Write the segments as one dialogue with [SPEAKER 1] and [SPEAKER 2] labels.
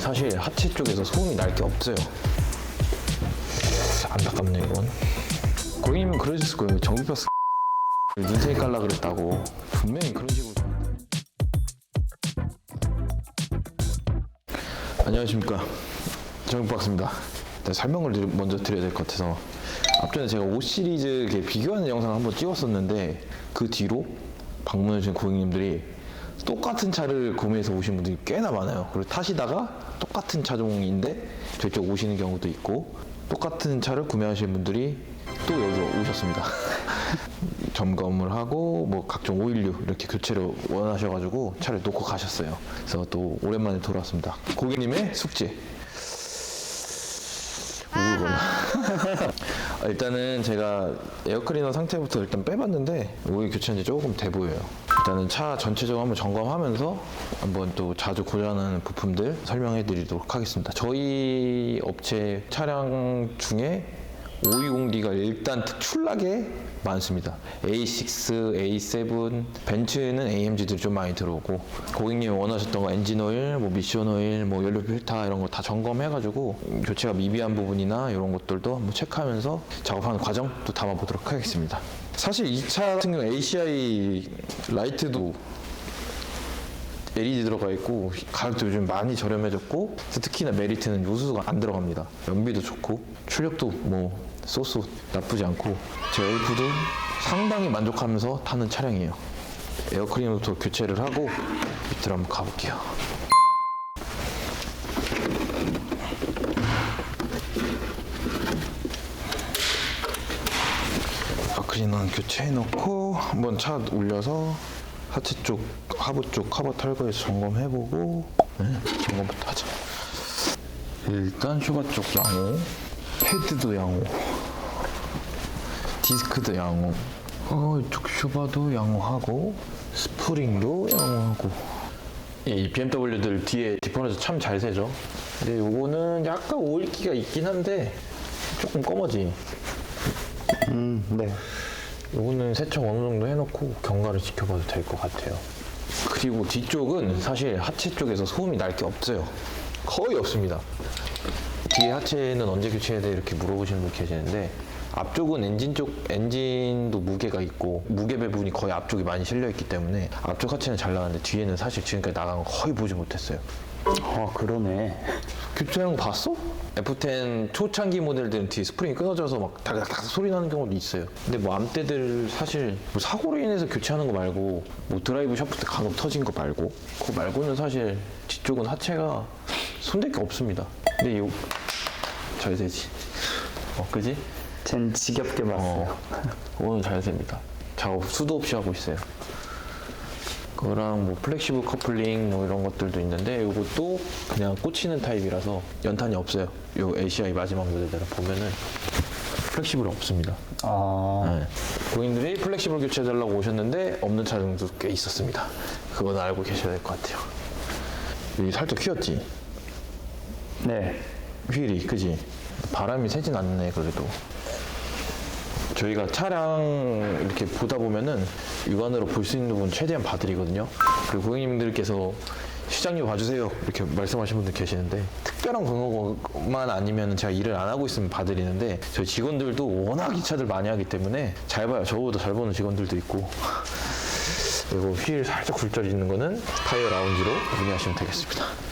[SPEAKER 1] 사실 하체 쪽에서 소음이 날 게 없어요. 안타깝네 이건. 고객님은 그러셨을 거예요. 정비버스 눈탱이 깔라 그랬다고. 분명히 그런 식으로. 안녕하십니까. 정비박스입니다. 일단 설명을 먼저 드려야 될 것 같아서 앞전에 제가 5 시리즈 비교하는 영상을 한번 찍었었는데 그 뒤로 방문해 주신 고객님들이 똑같은 차를 구매해서 오신 분들이 꽤나 많아요. 그리고 타시다가 똑같은 차종인데 저쪽 오시는 경우도 있고 똑같은 차를 구매하신 분들이 또 여기 오셨습니다. 점검을 하고 뭐 각종 오일류 이렇게 교체를 원하셔가지고 차를 놓고 가셨어요. 그래서 또 오랜만에 돌아왔습니다. 고객님의 숙제. 아, 일단은 제가 에어클리너 상태부터 일단 빼봤는데 오일 교체한 지 조금 돼 보여요. 일단은 차 전체적으로 한번 점검하면서 한번 또 자주 고장나는 부품들 설명해 드리도록 하겠습니다. 저희 업체 차량 중에 520D가 일단 특출나게 많습니다. A6, A7, 벤츠는 AMG들이 좀 많이 들어오고 고객님이 원하셨던 거 엔진 오일, 뭐 미션 오일, 뭐 연료 필터 이런 거 다 점검해가지고 교체가 미비한 부분이나 이런 것들도 한번 체크하면서 작업하는 과정 또 담아보도록 하겠습니다. 사실 이차 같은 경우 ACI 라이트도 LED 들어가 있고 가격도 요즘 많이 저렴해졌고 특히나 메리트는 요소수가 안 들어갑니다. 연비도 좋고 출력도 뭐 소스 나쁘지 않고 제 와이프도 상당히 만족하면서 타는 차량이에요. 에어클리너부터 교체를 하고 밑으로 한번 가볼게요. 에어클리너는 교체해 놓고 한번 차 올려서 하체 쪽, 하부 쪽 커버 털거에서 점검해보고 네, 점검부터 하자. 일단 슈가 쪽 양호, 헤드도 양호, 디스크도 양호, 어, 이쪽 슈바도 양호하고, 스프링도 양호하고. 예, 이 BMW들 뒤에 디퍼런스 참잘 세죠. 근데 요거는 약간 오일기가 있긴 한데 조금 검어지.
[SPEAKER 2] 음, 네.
[SPEAKER 1] 요거는 세척 어느 정도 해놓고 경과를 지켜봐도 될 것 같아요. 그리고 뒤쪽은 사실 하체 쪽에서 소음이 날 게 없어요. 거의 없습니다. 뒤에 하체는 언제 교체해야 돼 이렇게 물어보시는 분 계시는데 앞쪽은 엔진 쪽 엔진도 무게가 있고 무게 배분이 거의 앞쪽이 많이 실려 있기 때문에 앞쪽 하체는 잘 나가는데 뒤에는 사실 지금까지 나간 거 거의 보지 못했어요.
[SPEAKER 2] 아, 그러네.
[SPEAKER 1] 교체한 거 봤어? F10 초창기 모델들은 뒤에 스프링이 끊어져서 막 다닥다닥 소리 나는 경우도 있어요. 근데 뭐 암대들 사실 뭐 사고로 인해서 교체하는 거 말고 뭐 드라이브 샤프트 간혹 터진 거 말고 그거 말고는 사실 뒤쪽은 하체가 손댈 게 없습니다. 근데 이거 잘 되지. 어, 그지?
[SPEAKER 2] 쟨 지겹게 봤어요.
[SPEAKER 1] 어, 그거는 잘 됩니다. 작업 수도 없이 하고 있어요. 그거랑 뭐 플렉시블 커플링 뭐 이런 것들도 있는데 이것도 그냥 꽂히는 타입이라서 연탄이 없어요. 요 ACI 마지막 모델들은 보면은 플렉시블이 없습니다.
[SPEAKER 2] 아,
[SPEAKER 1] 네. 고객님들이 플렉시블 교체해달라고 오셨는데 없는 차량도 꽤 있었습니다. 그건 알고 계셔야 될 것 같아요. 여기 살짝 휘었지?
[SPEAKER 2] 네.
[SPEAKER 1] 휠이 그지? 바람이 새진 않네 그래도 저희가 차량 이렇게 보다 보면은 육안으로 볼 수 있는 부분 최대한 봐드리거든요. 그리고 고객님들께서 시장님 봐주세요. 이렇게 말씀하시는 분들 계시는데 특별한 경우만 아니면 제가 일을 안 하고 있으면 봐드리는데 저희 직원들도 워낙 이 차들 많이 하기 때문에 잘 봐요. 저보다 잘 보는 직원들도 있고. 그리고 휠 살짝 굴절 있는 거는 타이어 라운지로 문의하시면 되겠습니다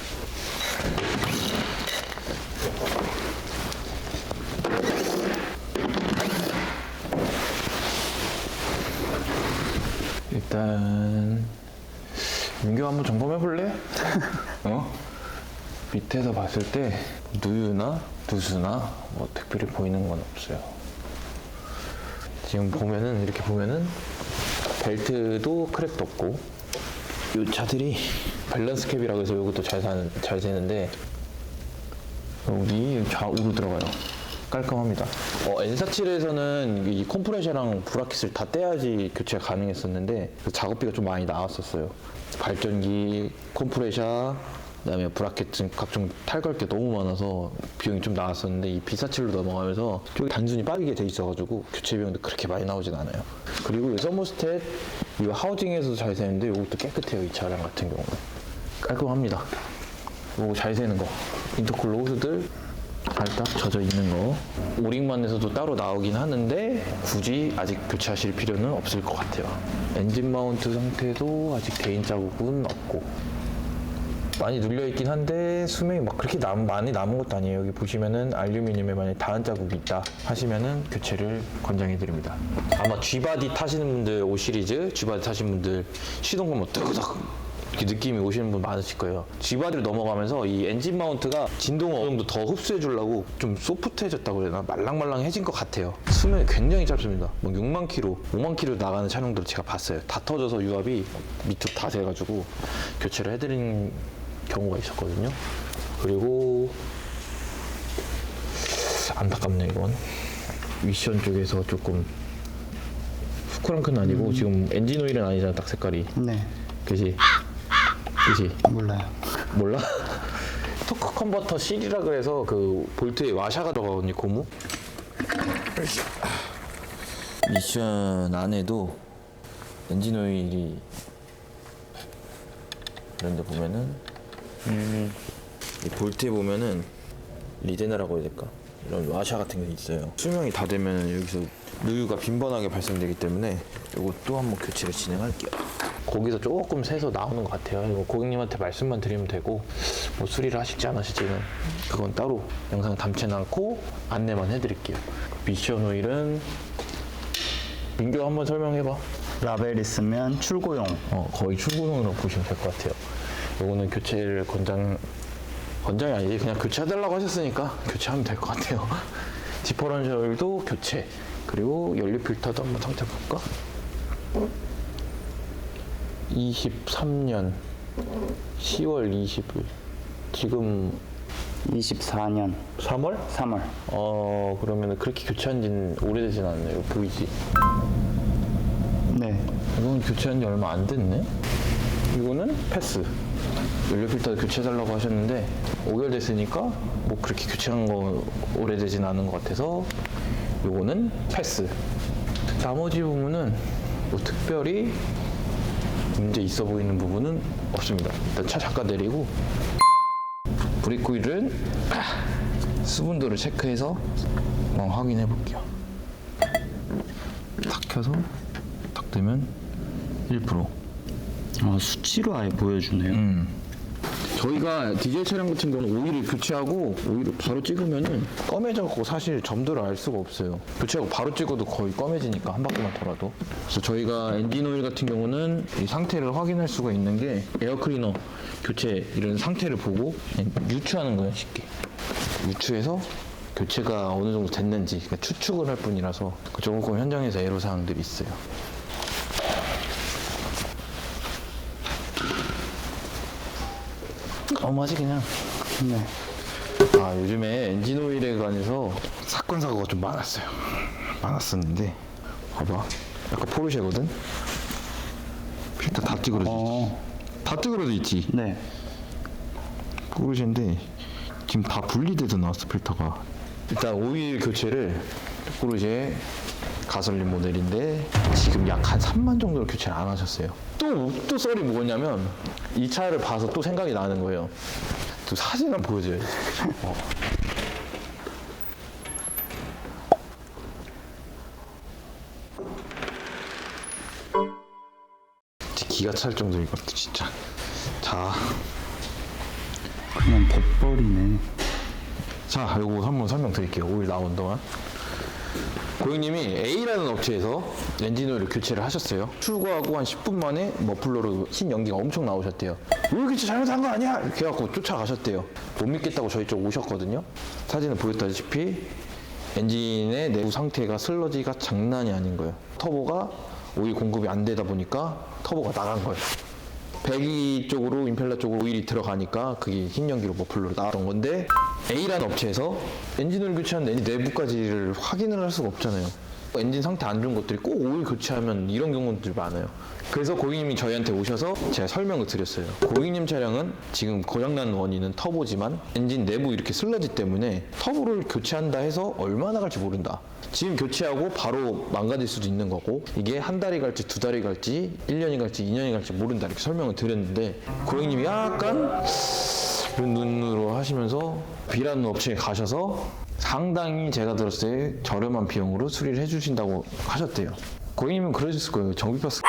[SPEAKER 1] 일단 민규 한번 점검해 볼래? 어? 밑에서 봤을 때 누유나 누수나 뭐 특별히 보이는 건 없어요. 지금 보면은 이렇게 보면은 벨트도 크랙도 없고 이 차들이 밸런스 캡이라고 해서 이것도 잘 사는 잘 세는데 여기 좌우로 들어가요. 깔끔합니다. 어, N47에서는 이 컴프레셔랑 브라켓을 다 떼야지 교체가 가능했었는데 그 작업비가 좀 많이 나왔었어요. 발전기, 컴프레셔, 그다음에 브라켓 등 각종 탈걸 게 너무 많아서 비용이 좀 나왔었는데 이 B47로 넘어가면서 쪽이 단순히 빠지게 돼 있어가지고 교체 비용도 그렇게 많이 나오진 않아요. 그리고 이 서머스탯 이 하우징에서 잘 되는데 이것도 깨끗해요 이 차량 같은 경우는 깔끔합니다. 요거 잘 새는 거 인터쿨러 호스들 살짝 젖어 있는 거. 오링만에서도 따로 나오긴 하는데 굳이 아직 교체하실 필요는 없을 것 같아요. 엔진 마운트 상태도 아직 대인 자국은 없고. 많이 눌려 있긴 한데 수명이 막 그렇게 남, 많이 남은 것도 아니에요. 여기 보시면은 알루미늄에 만약 닿은 자국이 있다 하시면은 교체를 권장해 드립니다. 아마 G바디 타시는 분들 5 시리즈, G바디 타시는 분들 시동 걸면 뜨그덕 이렇게 느낌이 오시는 분 많으실 거예요. G바디로 넘어가면서 이 엔진 마운트가 진동을 어느 정도 더 흡수해 주려고 좀 소프트해졌다고 해야 되나 말랑말랑해진 것 같아요. 수명이 굉장히 짧습니다. 뭐 6만 킬로, 5만 킬로 나가는 차량들을 제가 봤어요. 다 터져서 유압이 밑으로 다 새가지고 교체를 해드린 경우가 있었거든요. 그리고 안타깝네 이건 미션 쪽에서 조금 후크랑크는 아니고 지금 엔진 오일은 아니잖아 딱 색깔이
[SPEAKER 2] 네.
[SPEAKER 1] 그지 그지
[SPEAKER 2] 몰라요.
[SPEAKER 1] 몰라 토크 컨버터 C라 그래서 그 볼트에 와샤가 들어가거든요 고무 미션 안에도 엔진 오일이 이런 데 보면은 이 볼트에 보면은 리데나라고 해야 될까? 이런 와샤 같은 게 있어요. 수명이 다 되면 여기서 누유가 빈번하게 발생되기 때문에 이것도 한번 교체를 진행할게요. 거기서 조금 새서 나오는 것 같아요. 이거 고객님한테 말씀만 드리면 되고 뭐 수리를 하실지 안 하실지는 그건 따로 영상 담채놓고 안내만 해드릴게요. 미션 오일은 민규 한번 설명해봐.
[SPEAKER 2] 라벨 있으면 출고용.
[SPEAKER 1] 어, 거의 출고용으로 보시면 될 것 같아요. 요거는 교체를 권장, 권장이 아니지. 그냥 교체해달라고 하셨으니까 교체하면 될 것 같아요. 디퍼런셜도 교체. 그리고 연료 필터도 한번 상태 볼까? 23년 10월 20일. 지금
[SPEAKER 2] 24년
[SPEAKER 1] 3월?
[SPEAKER 2] 3월.
[SPEAKER 1] 어, 그러면 그렇게 교체한 지는 오래되진 않네요. 보이지?
[SPEAKER 2] 네.
[SPEAKER 1] 이건 교체한 지 얼마 안 됐네? 이거는 패스. 연료 필터 교체해달라고 하셨는데 5개월 됐으니까 뭐 그렇게 교체한 거 오래되진 않은 것 같아서 이거는 패스. 나머지 부분은 뭐 특별히 문제 있어 보이는 부분은 없습니다. 일단 차 잠깐 내리고 휠은 수분도를 체크해서 한번 확인해 볼게요. 탁 켜서 탁 되면 1%.
[SPEAKER 2] 아, 수치로 아예 보여주네요.
[SPEAKER 1] 저희가 디젤 차량 같은 경우는 오일을 교체하고 오일을 바로 찍으면은 검해져갖고 사실 점들을 알 수가 없어요. 교체하고 바로 찍어도 거의 검해지니까 한 바퀴만 돌아도. 그래서 저희가 엔진 오일 같은 경우는 이 상태를 확인할 수가 있는 게 에어 클리너 교체 이런 상태를 보고 유추하는 거예요 쉽게. 유추해서 교체가 어느 정도 됐는지 그러니까 추측을 할 뿐이라서 그 조금 현장에서 애로 사항들이 있어요. 어마지 그냥.
[SPEAKER 2] 네.
[SPEAKER 1] 아 요즘에 엔진 오일에 관해서 사건 사고가 좀 많았어요. 많았었는데 봐봐, 약간 포르쉐거든. 필터 다 찌그러져 있지.
[SPEAKER 2] 어.
[SPEAKER 1] 다 찌그러져 있지.
[SPEAKER 2] 네.
[SPEAKER 1] 포르쉐인데 지금 다 분리돼서 나왔어 필터가. 일단 오일 교체를 포르쉐 가솔린 모델인데 지금 약 한 3만 정도를 교체를 안 하셨어요. 또, 또 썰이 뭐였냐면 이 차를 봐서 또 생각이 나는 거예요. 또 사진 한번 보여줘야지. 어. 기가 찰 정도이거든 진짜. 자,
[SPEAKER 2] 그냥 갯벌이네.
[SPEAKER 1] 자, 요거 한번 설명드릴게요. 오일 나온 동안. 고객님이 A라는 업체에서 엔진 오일을 교체를 하셨어요. 출고하고 한 10분 만에 머플러로 흰 연기가 엄청 나오셨대요. 왜 교체 잘못한 거 아니야? 이렇게 해갖고 쫓아가셨대요. 못 믿겠다고 저희 쪽 오셨거든요. 사진을 보였다시피 엔진의 내부 상태가 슬러지가 장난이 아닌 거예요. 터보가 오일 공급이 안 되다 보니까 터보가 나간 거예요. 배기 쪽으로 임펠러 쪽으로 오일이 들어가니까 그게 흰 연기로 머플러로 나왔던 건데 A라는 업체에서 엔진을 교체하는데 엔진 내부까지를 확인을 할 수가 없잖아요. 엔진 상태 안 좋은 것들이 꼭 오일 교체하면 이런 경우들이 많아요. 그래서 고객님이 저희한테 오셔서 제가 설명을 드렸어요. 고객님 차량은 지금 고장난 원인은 터보지만 엔진 내부 이렇게 슬러지 때문에 터보를 교체한다 해서 얼마나 갈지 모른다. 지금 교체하고 바로 망가질 수도 있는 거고 이게 한 달이 갈지 두 달이 갈지 1년이 갈지 2년이 갈지 모른다 이렇게 설명을 드렸는데 고객님이 약간 눈으로 하시면서 비라는 업체에 가셔서 상당히 제가 들었을 때 저렴한 비용으로 수리를 해주신다고 하셨대요. 고객님은 그러셨을 거예요. 쓰...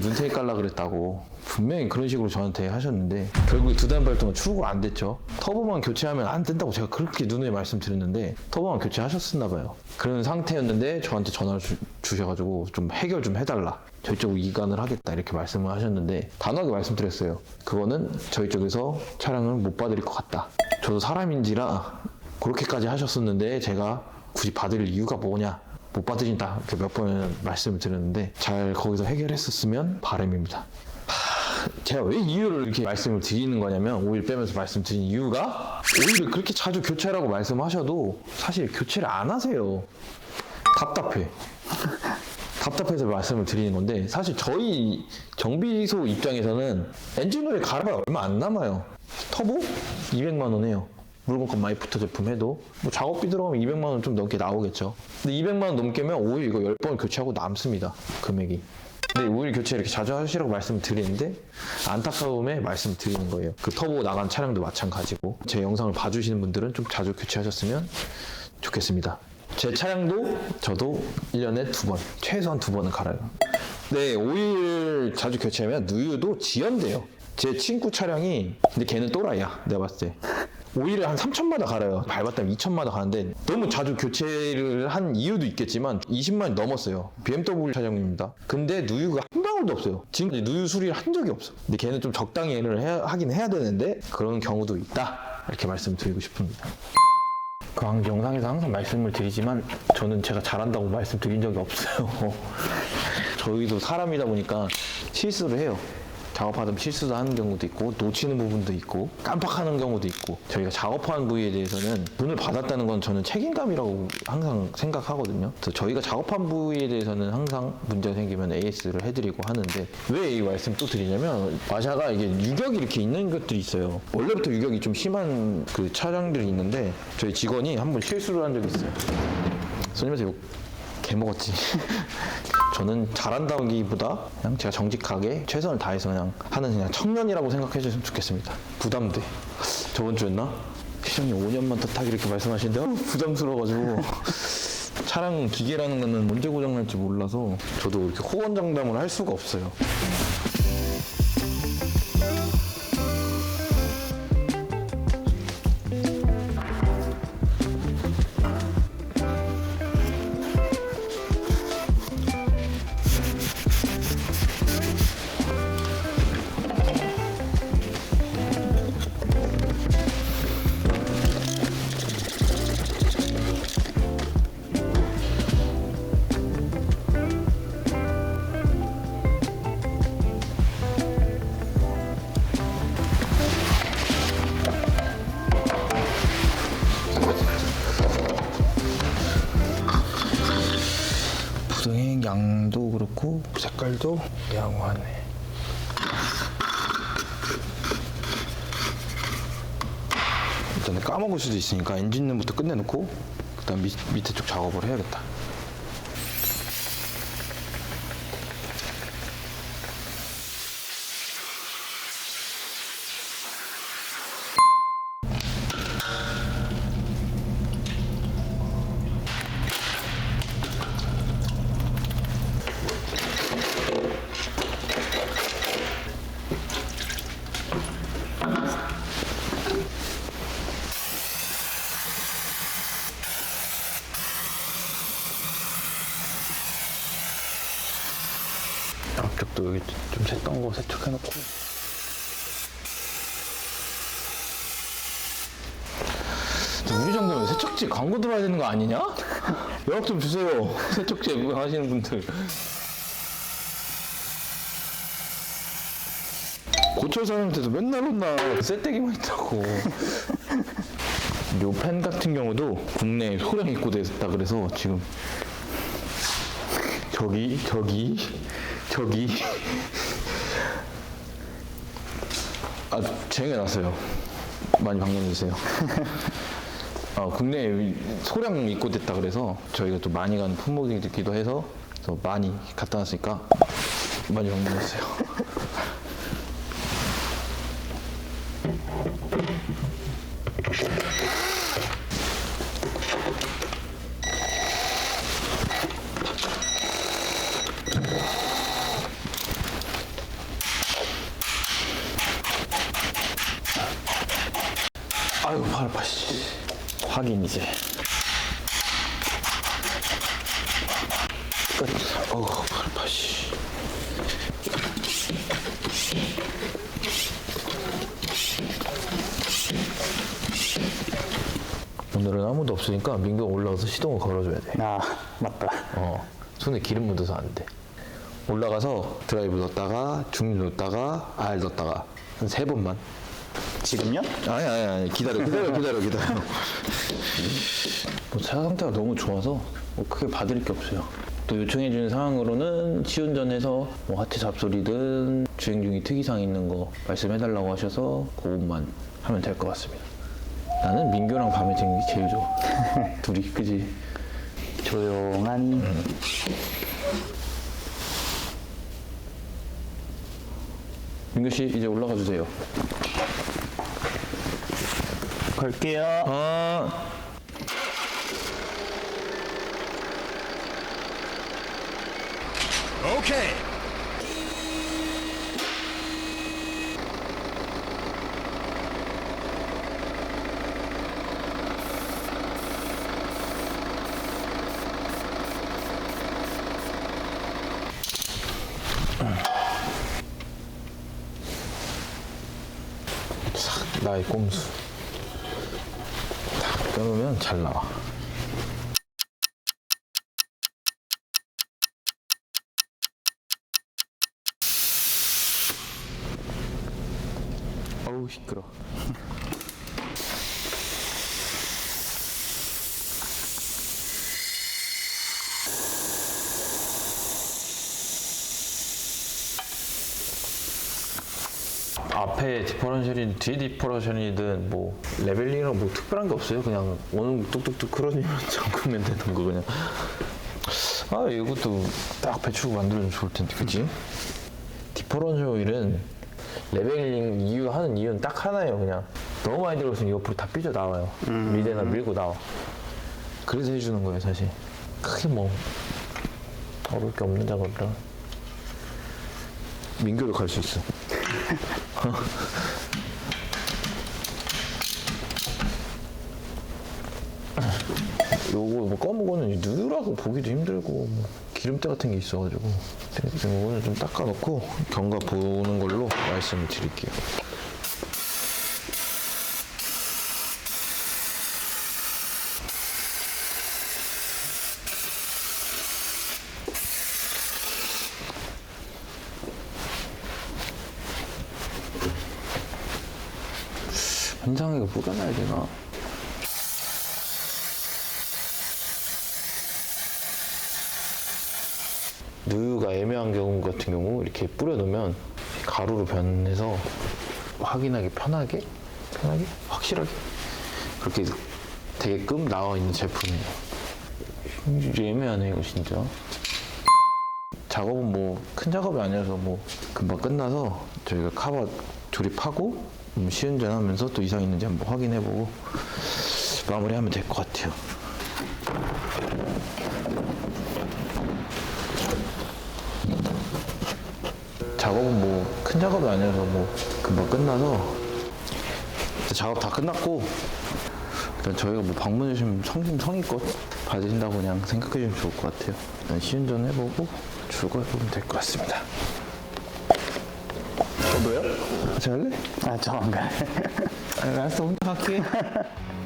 [SPEAKER 1] 눈탱이 깔라 그랬다고 분명히 그런 식으로 저한테 하셨는데 결국에 두 달 반 동안 출고가 안 됐죠. 터보만 교체하면 안 된다고 제가 그렇게 누누이 말씀드렸는데 터보만 교체하셨었나 봐요. 그런 상태였는데 저한테 전화를 주, 주셔가지고 좀 해결 좀 해달라. 저희 쪽으로 이관을 하겠다 이렇게 말씀을 하셨는데 단호하게 말씀드렸어요. 그거는 저희 쪽에서 차량을 못 받을 것 같다. 저도 사람인지라 그렇게까지 하셨었는데 제가 굳이 받을 이유가 뭐냐 못 받으신다 이렇게 몇 번 말씀을 드렸는데 잘 거기서 해결했었으면 바람입니다. 하, 제가 왜 이유를 이렇게 말씀을 드리는 거냐면 오일 빼면서 말씀드린 이유가 오일을 그렇게 자주 교체라고 말씀하셔도 사실 교체를 안 하세요. 답답해. 답답해서 말씀을 드리는 건데 사실 저희 정비소 입장에서는 엔진오일 갈아봐야 얼마 안 남아요. 터보 200만 원 해요. 물건값 많이 붙어 제품 해도 뭐 작업비 들어가면 200만 원 좀 넘게 나오겠죠. 근데 200만 원 넘게면 오일 이거 10번 교체하고 남습니다. 금액이. 근데 오일 교체 이렇게 자주 하시라고 말씀을 드리는데 안타까움에 말씀을 드리는 거예요. 그 터보 나간 차량도 마찬가지고 제 영상을 봐주시는 분들은 좀 자주 교체하셨으면 좋겠습니다. 제 차량도 저도 1년에 두 번, 최소한 두 번은 갈아요. 네, 오일 자주 교체하면 누유도 지연돼요. 제 친구 차량이, 근데 걔는 또라이야, 내가 봤을 때. 오일을 한 3천마다 갈아요. 밟았다면 2천마다 가는데 너무 자주 교체를 한 이유도 있겠지만 20만이 넘었어요. BMW 차량입니다. 근데 누유가 한 방울도 없어요. 지금까지 누유 수리를 한 적이 없어. 근데 걔는 좀 적당히 를 해야- 하긴 해야 되는데 그런 경우도 있다. 이렇게 말씀드리고 싶습니다. 그 한- 영상에서 항상 말씀을 드리지만 저는 제가 잘한다고 말씀드린 적이 없어요. 저희도 사람이다 보니까 실수를 해요. 작업하다 실수도 하는 경우도 있고 놓치는 부분도 있고 깜빡하는 경우도 있고 저희가 작업한 부위에 대해서는 돈을 받았다는 건 저는 책임감이라고 항상 생각하거든요. 그래서 저희가 작업한 부위에 대해서는 항상 문제 가 생기면 AS를 해드리고 하는데 왜 이 말씀 또 드리냐면 마샤가 이게 유격이 이렇게 있는 것들이 있어요. 원래부터 유격이 좀 심한 그 차량들이 있는데 저희 직원이 한번 실수를 한 적이 있어요. 손님한테 욕 개먹었지. 저는 잘한다기보다 그냥 제가 정직하게 최선을 다해서 그냥 하는 그냥 청년이라고 생각해 주셨으면 좋겠습니다. 부담돼. 저번 주였나? 시장님 5년만 더 타기 이렇게 말씀하시는데 어, 부담스러워가지고 차량 기계라는 거는 언제 고장날지 몰라서 저도 이렇게 호언장담을 할 수가 없어요. 양도 그렇고 색깔도 양호하네. 일단 까먹을 수도 있으니까 엔진룸부터 끝내놓고 그다음 밑, 밑에 쪽 작업을 해야겠다. 앞쪽도 여기 좀 샜던 거 세척해놓고. 우리 정도면 세척지 광고 들어야 되는 거 아니냐? 연락 좀 주세요. 세척지 하시는 분들. 고철 사장한테도 맨날 혼나. 쇠떼기만 있다고. 요 펜 같은 경우도 국내 소량 입고됐다 그래서 지금 저기 저기 저기 아 쟁여놨어요. 많이 방문해주세요. 아, 국내에 소량 입고됐다 그래서 저희가 또 많이 가는 품목이기도 해서 또 많이 갖다 놨으니까 많이 방문해주세요 아유 팔 아파 씨. 확인 이제. 끝. 어우 팔 아파 씨. 오늘은 아무도 없으니까 민규 올라가서 시동을 걸어줘야 돼.
[SPEAKER 2] 아 맞다.
[SPEAKER 1] 어, 손에 기름 묻어서 안 돼. 올라가서 드라이브 넣었다가 중립 넣었다가 R 넣었다가 한 세 번만.
[SPEAKER 2] 지금요?
[SPEAKER 1] 아니 아니 아니 기다려 기다려 기다려 기다려. 뭐 차 상태가 너무 좋아서 뭐 크게 봐드릴 게 없어요. 또 요청해 주는 상황으로는 시운전해서 뭐 하체 잡소리든 주행 중에 특이사항 있는 거 말씀해 달라고 하셔서 그것만 하면 될 것 같습니다. 나는 민규랑 밤에 지는 게 제일 좋아. 둘이 그지?
[SPEAKER 2] 조용한
[SPEAKER 1] 민규 씨 이제 올라가 주세요.
[SPEAKER 2] 걸게요.
[SPEAKER 1] 아.
[SPEAKER 3] Okay.
[SPEAKER 1] 나의 꼼수. 잘 나와. 어우 시끄러. 앞에 디퍼런셜이든 뒤에 디퍼런셜이든 뭐 레벨링이랑 뭐 특별한 게 없어요. 그냥 오는 뚝뚝뚝 끌어주면 잠그면 되는 거 그냥. 아 이것도 딱 배추고 만들어주면 좋을 텐데, 그치? 디퍼런셜 오일은 레벨링 이유 하는 이유는 딱 하나예요. 그냥 너무 많이 들어있으면 옆으로 다 삐져 나와요. 미대나 밀고 나와. 그래서 해주는 거예요, 사실. 크게 뭐 어려울 게 없는 작업이라. 민규로 갈수 있어. 요거 뭐 검은 거는 누라고 보기도 힘들고 뭐 기름때 같은 게 있어가지고 그래서 오늘 좀 닦아놓고 경과 보는 걸로 말씀을 드릴게요. 뿌려놔야 되나? 누유가 애매한 경우 같은 경우 이렇게 뿌려놓으면 가루로 변해서 확인하기 편하게 편하게 확실하게 그렇게 되게끔 나와 있는 제품이에요. 애매하네 이거 진짜. 작업은 뭐 큰 작업이 아니어서 뭐 금방 끝나서 저희가 카바 조립하고 음, 시운전하면서 또 이상 있는지 한번 확인해보고 마무리하면 될 것 같아요. 작업은 뭐 큰 작업이 아니어서 뭐 금방 끝나서 작업 다 끝났고 일단 저희가 뭐 방문해 주시면 성심 성의껏 받으신다고 그냥 생각해 주시면 좋을 것 같아요. 일단 시운전 해보고 출고해 보면 될 것 같습니다. 저도요? 같이 할래?
[SPEAKER 2] 아 저 안 가.
[SPEAKER 1] 알았어 혼자 갈게.